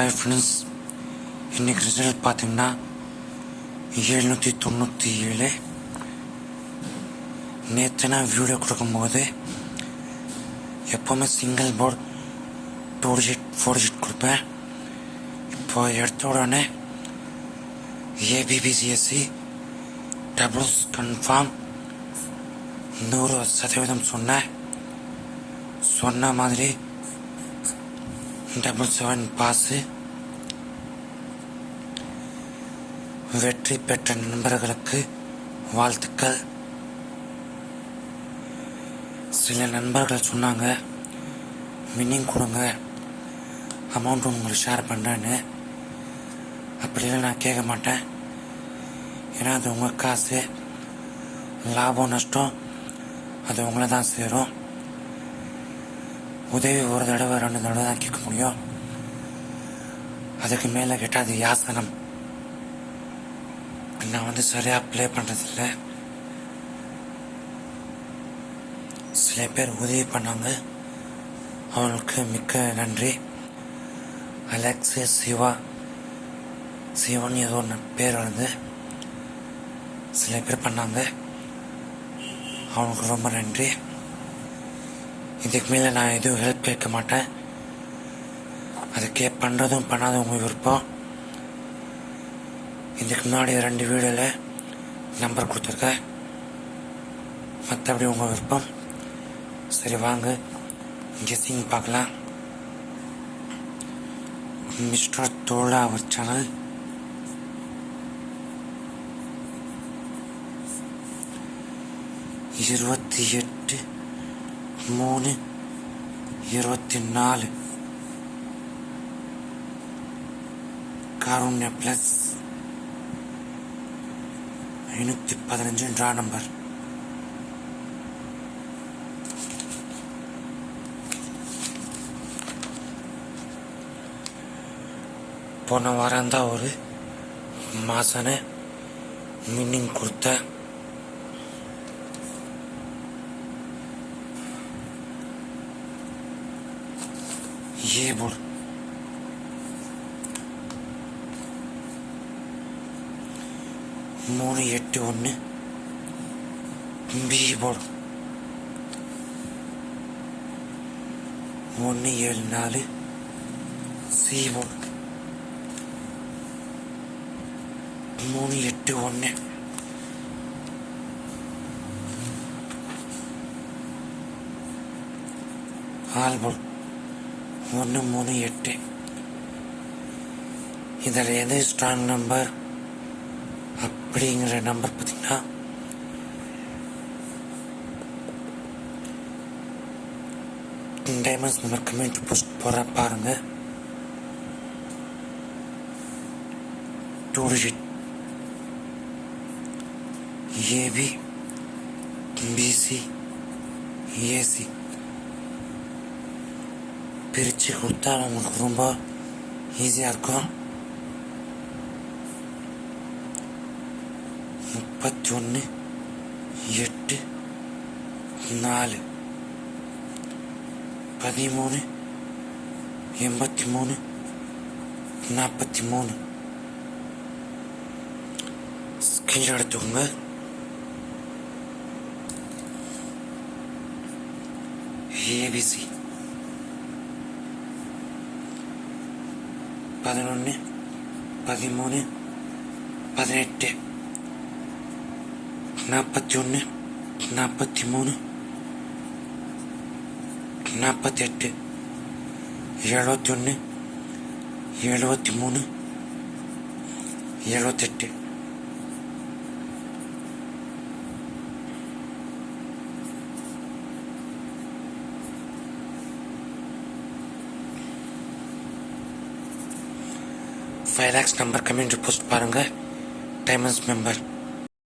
Hi friends இன்றைக்கி result பார்த்தீங்கன்னா எழுநூற்றி தொண்ணூற்றி ஏழு. நேற்று நான் வீடியோ கொடுக்கும்போது எப்போவுமே single board two digit four digit கொடுப்பேன். இப்போ எடுத்த உடனே ஏபிபிசிஎஸ்சி டபுள்ஸ் கன்ஃபார்ம் நூறு சதவீதம் சொன்னேன். சொன்ன மாதிரி டபுள் செவன் பாஸு வெற்றி பெற்ற நண்பர்களுக்கு வாழ்த்துக்கள் சில நண்பர்கள் சொன்னாங்க வின்னிங் கொடுங்க அமௌண்ட் உங்களுக்கு ஷேர் பண்ணுறேன்னு அப்படிலாம் நான் கேட்க மாட்டேன் ஏன்னா அது உங்கள் காசு லாபம் நஷ்டம் அது உங்களை தான் சேரும் உதவி ஒரு தடவை ரெண்டு தடவை தான் கேட்க முடியும் அதுக்கு மேலே கேட்டால் அது யாசனம் நான் வந்து சரியாக ப்ளே பண்ணுறதில்ல சில பேர் உதவி பண்ணாங்க அவங்களுக்கு மிக்க நன்றி அலெக்ஸ் சிவா சிவன் ஏதோ ஒன்று பேர் வந்து சில பேர் பண்ணாங்க அவனுக்கு ரொம்ப நன்றி இதுக்கு மேலே நான் எதுவும் ஹெல்ப் கேட்க மாட்டேன். அதுக்கே பண்ணுறதும் பண்ணாதும் உங்கள் விருப்பம். இதுக்கு முன்னாடி ரெண்டு வீடியோவில் நம்பர் கொடுத்துருக்கேன் மற்றபடி உங்கள் விருப்பம். சரி வாங்க. கெஸ்ஸிங் பார்க்கலாம். மிஸ்டர் தோழா அவர் சேனல் இருபத்தி எட்டு மூணு இருபத்தி நாலு காருண்ய பிளஸ் ஐநூற்றி பதினஞ்சு ட்ரா நம்பர் போன வாரம் தான் ஒரு மாசன மீனிங் கொடுத்த ஏ போர்டு மூணு எட்டு ஒன்று பி போர்டு ஒன்று ஏழு நாலு சி போர்டு மூணு எட்டு ஒன்று ஆல் போர்டு ஒன்று மூணு எட்டு. இதில் எது ஸ்ட்ராங் நம்பர் அப்படிங்கிற நம்பர் பார்த்தீங்கன்னா டைமண்ட்ஸ் நம்பர் கம்யூனிட்டி போஸ்ட் போகிற பாருங்க. Two digit AB BC AC பிரித்து கொடுத்தா நமக்கு ரொம்ப ஈஸியாக இருக்கும் முப்பத்தி ஒன்று எட்டு நாலு பதிமூணு எண்பத்தி மூணு நாற்பத்தி மூணு ஸ்கிரீன் எடுத்துக்கோங்க ஏபிசி பதினொன்று பதிமூணு பதினெட்டு நாற்பத்தி ஒன்று நாற்பத்தி மூணு நாற்பத்தி எட்டு எழுபத்தி ஒன்று எழுபத்தி மூணு எழுபத்தெட்டு five lakhs number community post பாருங்கள் டைமண்ட்ஸ் மெம்பர்